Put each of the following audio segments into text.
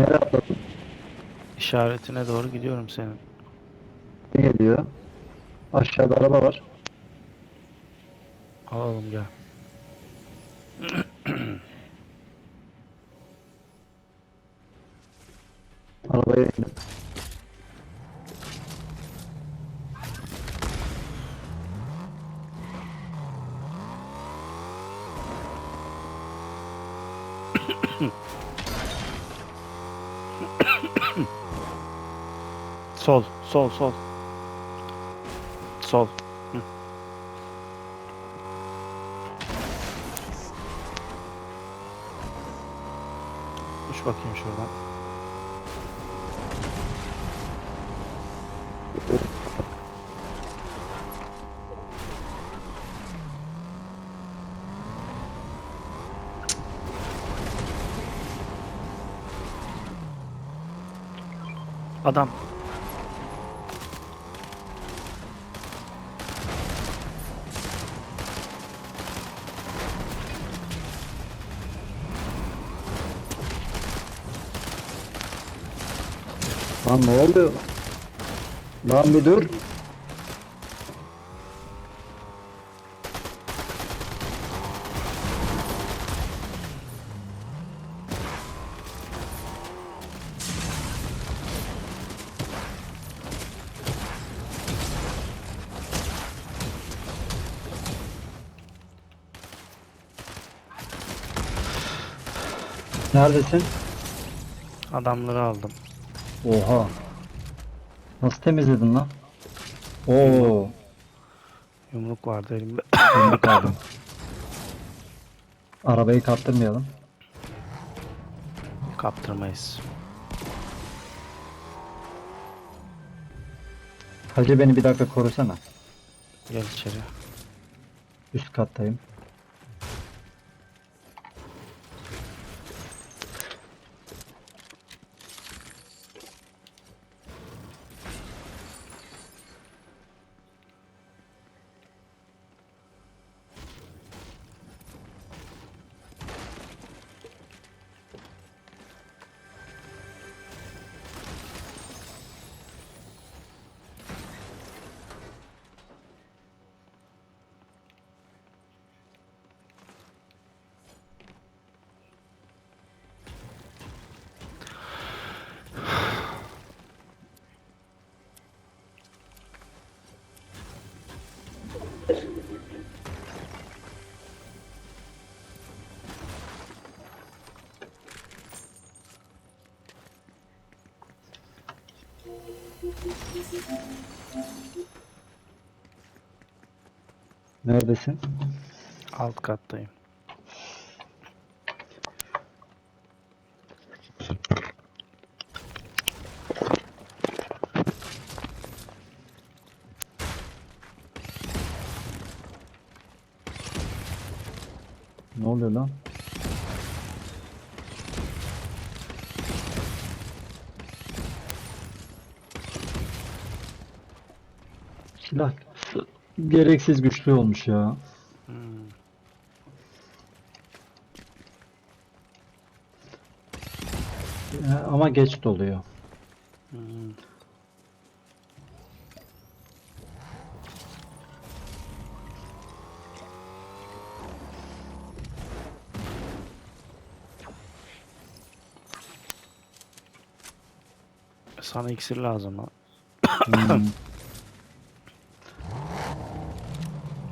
Nereye atladın? İşaretine doğru gidiyorum senin. Ne geliyor? Aşağıda araba var. Alalım gel. Arabaya indim. Sol, sol, sol. Hı. Düş bakayım şuradan. Adam. Lan ne oluyor? Lan bir dur. Neredesin? Adamları aldım. Oha. Nasıl temizledin lan? Oo. Yumruk vardı elimde. Yumruk aldım. Arabayı kaptırmayalım. Kaptırmayız. Hacı beni bir dakika korusana. Gel içeri. Üst kattayım. Neredesin? Alt kattayım. Ne oluyor lan? Silah gereksiz güçlü olmuş ya. Hmm. Ya Ama geç doluyor. Hmm. Sana iksir lazım ha. Hmm.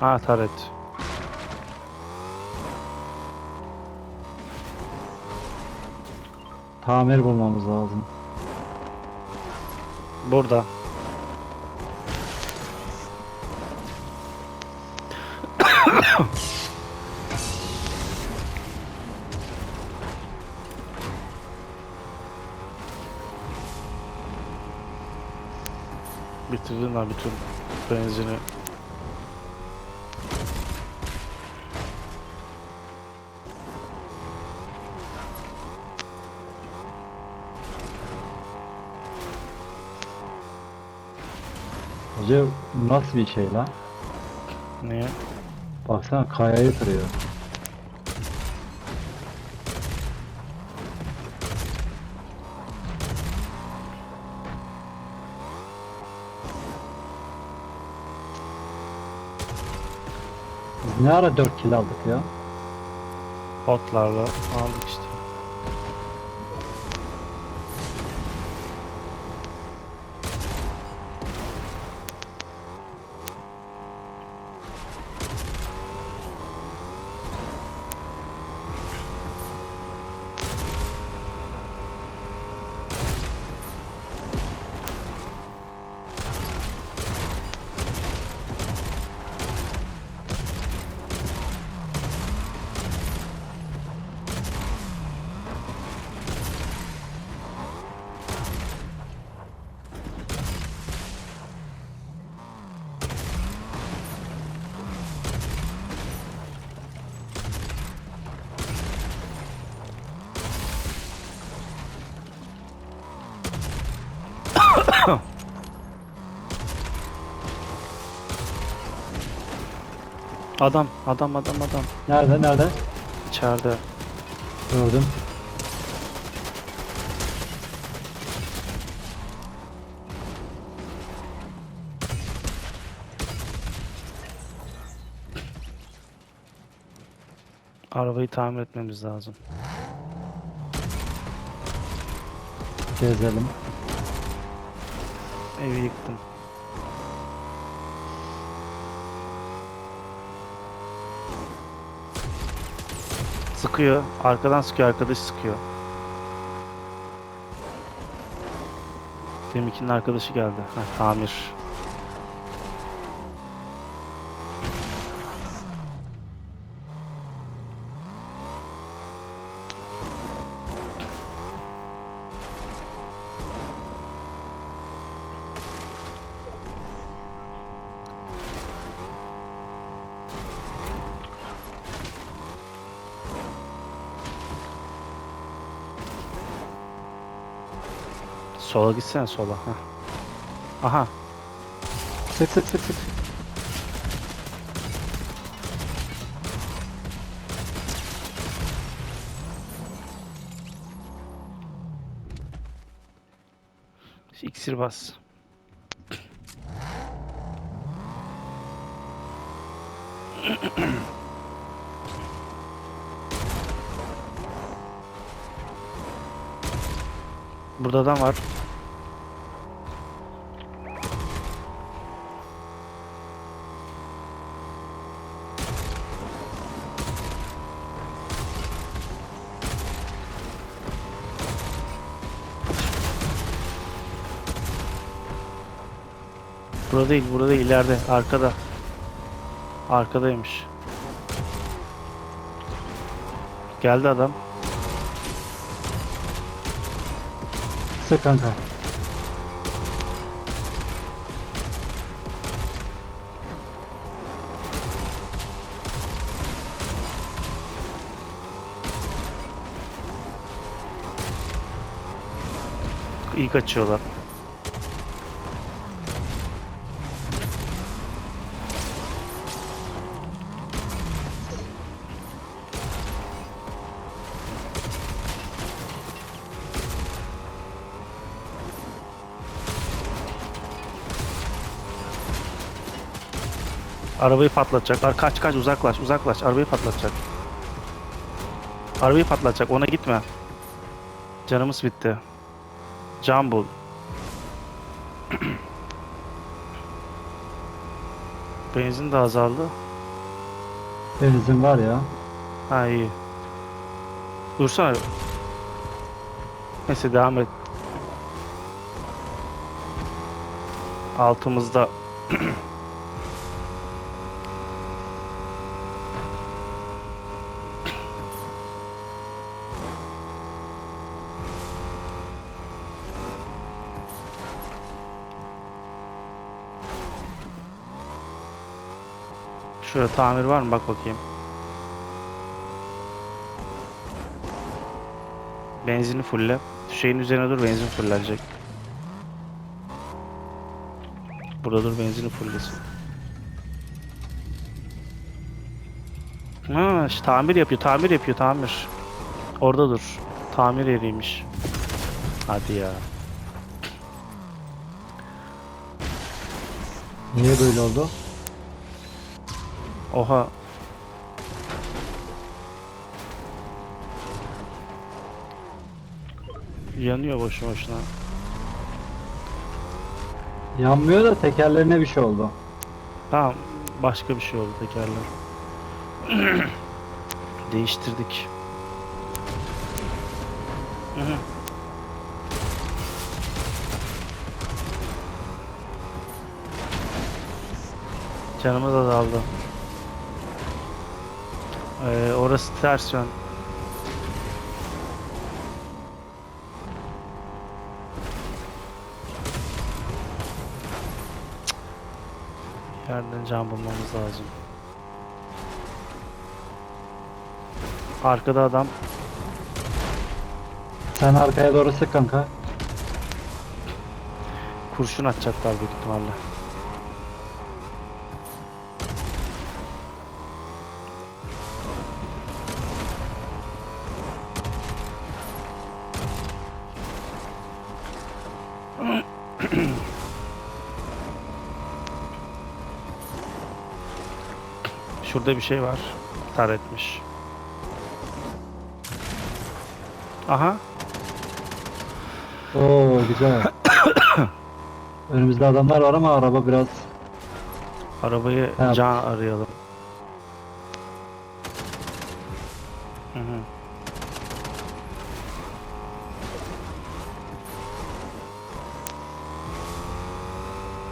Ha taret. Tamir bulmamız lazım. Burada. Bitirdin lan bütün benzini. Bu nasıl bir şey lan? Niye? Baksana kayayı kırıyor. Biz ne ara 4 kill aldık ya? Hotlarla aldık işte. Adam, adam, adam, adam. Nerede nerede? İçeride. Gördüm. Arabayı tamir etmemiz lazım. Gezelim. Evi yıktım. Sıkıyor. Arkadan sıkıyor. Arkadaş sıkıyor. Deminkinin arkadaşı geldi. Heh, tamir. Sola gitsene sola. Heh. Aha. Sık sık sık sık. İksir bas. Burada adam var. Burada değil, burada değil, ileride, arkada. Arkadaymış. Geldi adam. Sık kanka. İyi kaçıyorlar. Arabayı patlatacak. Kaç kaç uzaklaş uzaklaş. Arabayı patlatacak. Arabayı patlatacak. Ona gitme. Canımız bitti. Can bul. Benzin de azaldı. Benzin var ya. Ha iyi. Dursana. Neyse devam et. Altımızda Şurada tamir var mı? Bak bakayım. Benzini fulle. Şeyin üzerine dur benzin fullenecek. Burada dur benzini fullesin. Ha, işte tamir yapıyor, tamir yapıyor, tamir. Orada dur. Tamir yeriymiş. Hadi ya. Niye böyle oldu? Oha. Yanıyor boşu boşuna. Yanmıyor da tekerlerine bir şey oldu. Tamam. Başka bir şey oldu tekerler. Değiştirdik. Canımız azaldı. Ee, orası ters yön. Yerden can bulmamız lazım. Arkada adam. Sen arkaya doğru sık kanka. Kurşun atacaklar büyük ihtimalle. Şurada bir şey var. Tar etmiş. Aha. Oo güzel. Önümüzde adamlar var ama araba biraz Arabayı Ha. can arayalım. Hı hı.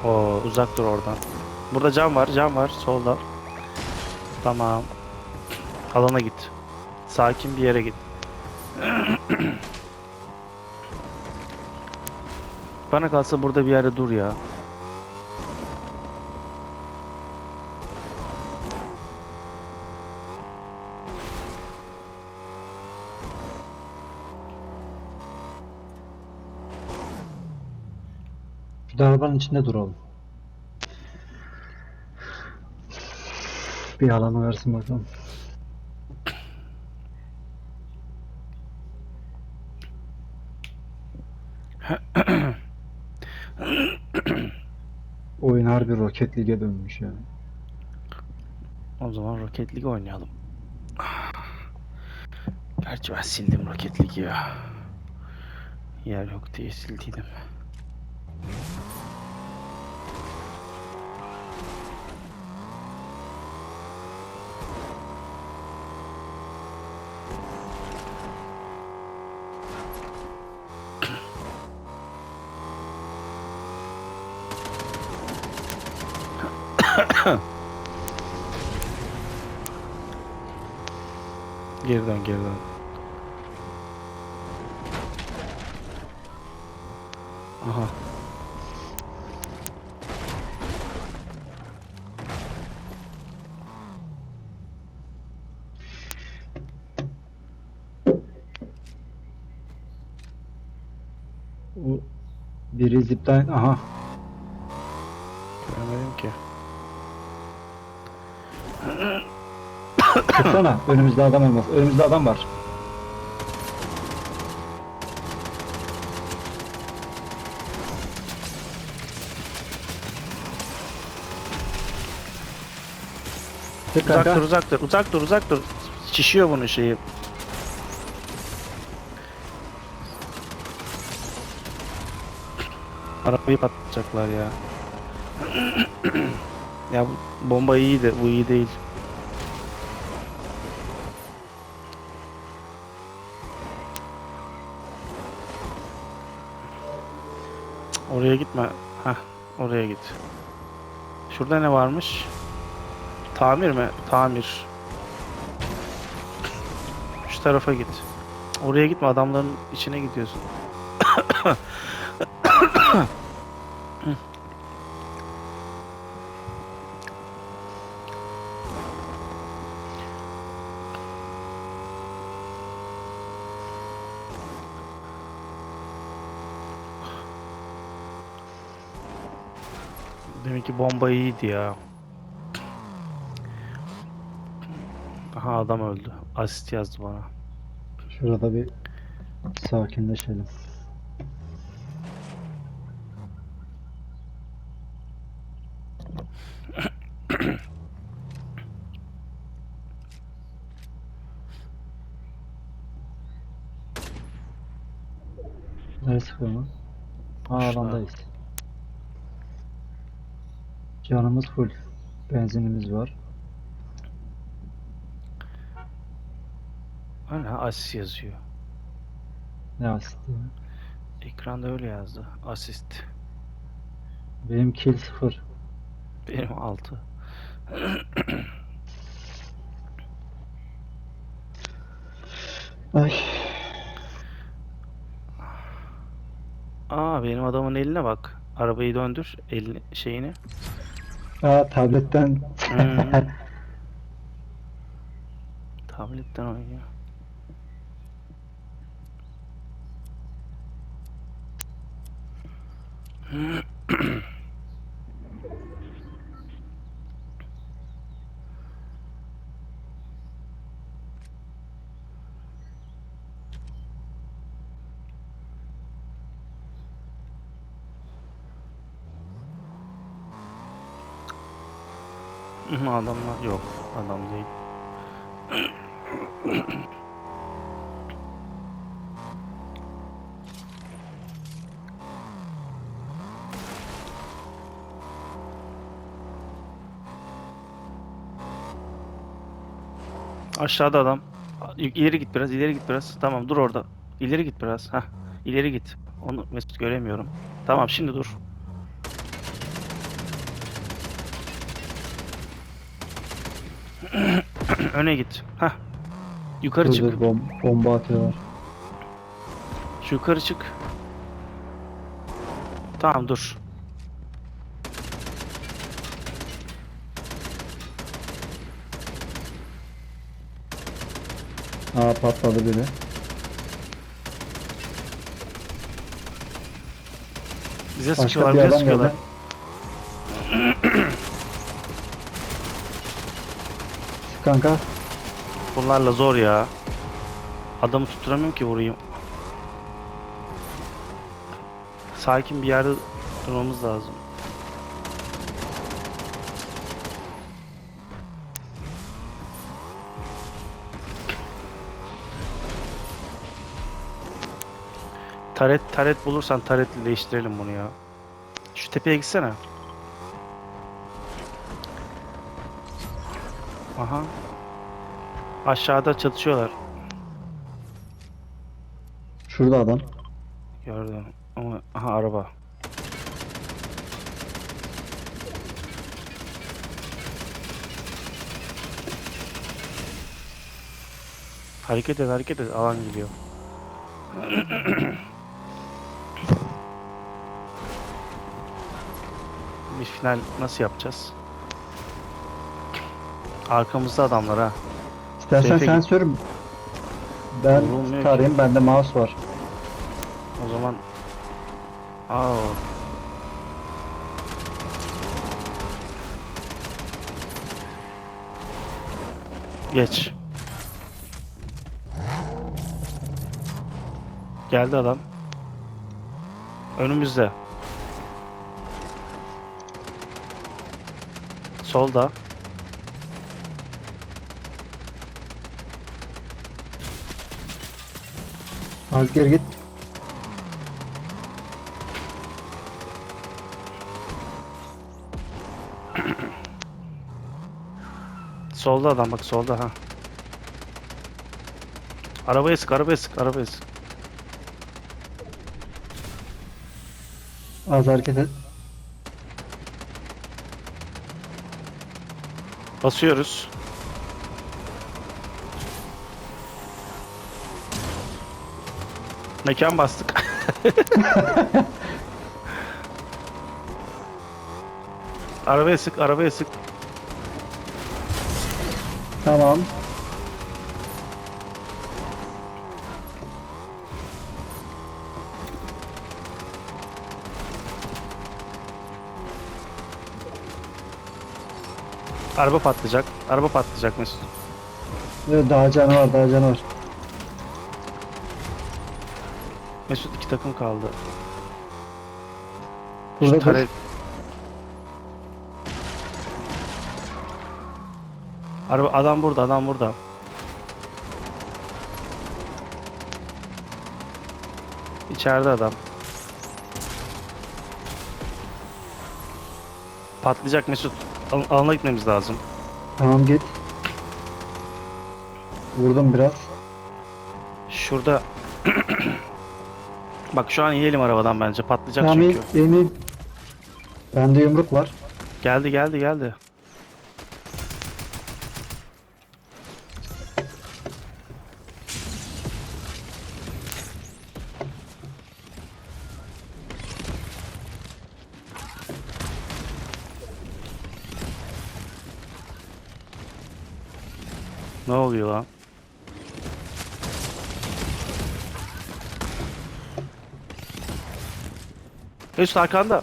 Oo, uzak dur oradan. Burada cam var, cam var solda. Tamam. Alana git. Sakin bir yere git. Bana kalsa burada bir yerde dur ya. şu arabanın içinde duralım. Bir alanı versin bakalım. Oyun harbi Rocket League'e dönmüş yani. O zaman Rocket League oynayalım. Gerçi ben sildim Rocket League'i ya. Yer yok diye sildiydim. Geri dön geri dön. Aha. Biri zipten aha Göremedim ki. Çıksana önümüzde adam olmaz. Önümüzde adam var. Çık Uzak kanka. dur uzak dur uzak dur uzak dur. Şişiyor bunun şeyi. Arabayı patlatacaklar ya. ya bomba iyiydi bu iyi değil. Oraya gitme. Heh, oraya git. Şurada ne varmış? Tamir mi? Tamir. Şu tarafa git. Oraya gitme adamların içine gidiyorsun. Demek ki bomba iyiydi ya. Aha adam öldü. Asist yazdı bana. Şurada bir sakinleşelim. Neresi kırmızı? Aa alandayız. Canımız full. Benzinimiz var. Hani asist yazıyor. Ne asisti? Ekranda öyle yazdı. Asist. Benim kill sıfır. Benim 6. Ay. Aa benim adamın eline bak. Arabayı döndür. Elini şeyini. Aa tabletten. Hmm. Tabletten oynuyor. Hı, Adamlar yok. Adam değil. Aşağıda adam. İleri git biraz, ileri git biraz. Tamam dur orada. İleri git biraz. Heh. İleri git. Onu Mesut göremiyorum. Tamam şimdi dur. Öne git. Heh. Yukarı Dur, çık. dur, bom- bomba atıyorlar. Şu yukarı çık. Tamam dur. Aa patladı biri. Bize Başka sıkıyorlar, bize sıkıyorlar. geldi. Kanka. Bunlarla zor ya. Adamı tutturamıyorum ki vurayım. Sakin bir yerde durmamız lazım. Taret taret bulursan taretle değiştirelim bunu ya. Şu tepeye gitsene. Aha. Aşağıda çatışıyorlar. Şurada adam. Gördüm. Ama aha araba. Hareket et hareket et alan geliyor. Bir final nasıl yapacağız? Arkamızda adamlar ha. İstersen Seyfe sen git. sür. Ben Vurulmuyor ki. tarayayım. Bende mouse var. O zaman Aa. Geç. Geldi adam. Önümüzde. Solda. Az geri git. Solda adam bak solda ha. Arabaya sık, arabaya sık, arabaya sık. Az hareket et. Basıyoruz. Mekan bastık. arabaya sık, arabaya sık. Tamam. Araba patlayacak. Araba patlayacak Mesut. Evet, daha canı var daha canı Mesut iki takım kaldı. Burada Şu tare- Araba adam burada, adam burada. İçeride adam. Patlayacak Mesut. Al- alana gitmemiz lazım. Tamam git. Vurdum biraz. Şurada Bak şu an yiyelim arabadan bence. Patlayacak Tamam çünkü. in. Bende yumruk var. Geldi geldi geldi. Ne oluyor lan? Üst arkanda.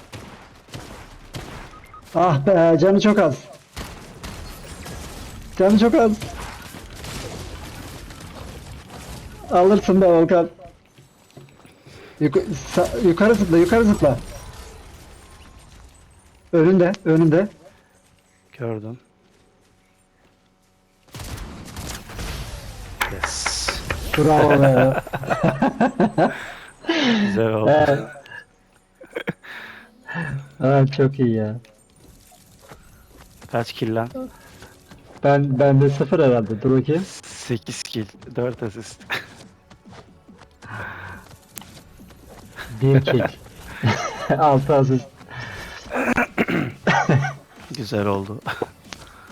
Ah be canı çok az. Canı çok az. Alırsın be Volkan. Sa- yukarı zıpla yukarı zıpla. Önünde önünde. Gördüm. Yes. Bravo be. Güzel oldu. Evet. Evet çok iyi ya. Kaç kill lan? Ben bende sıfır herhalde. Dur bakayım. 8 kill, 4 asist. Bir kill. Altı asist. Güzel oldu.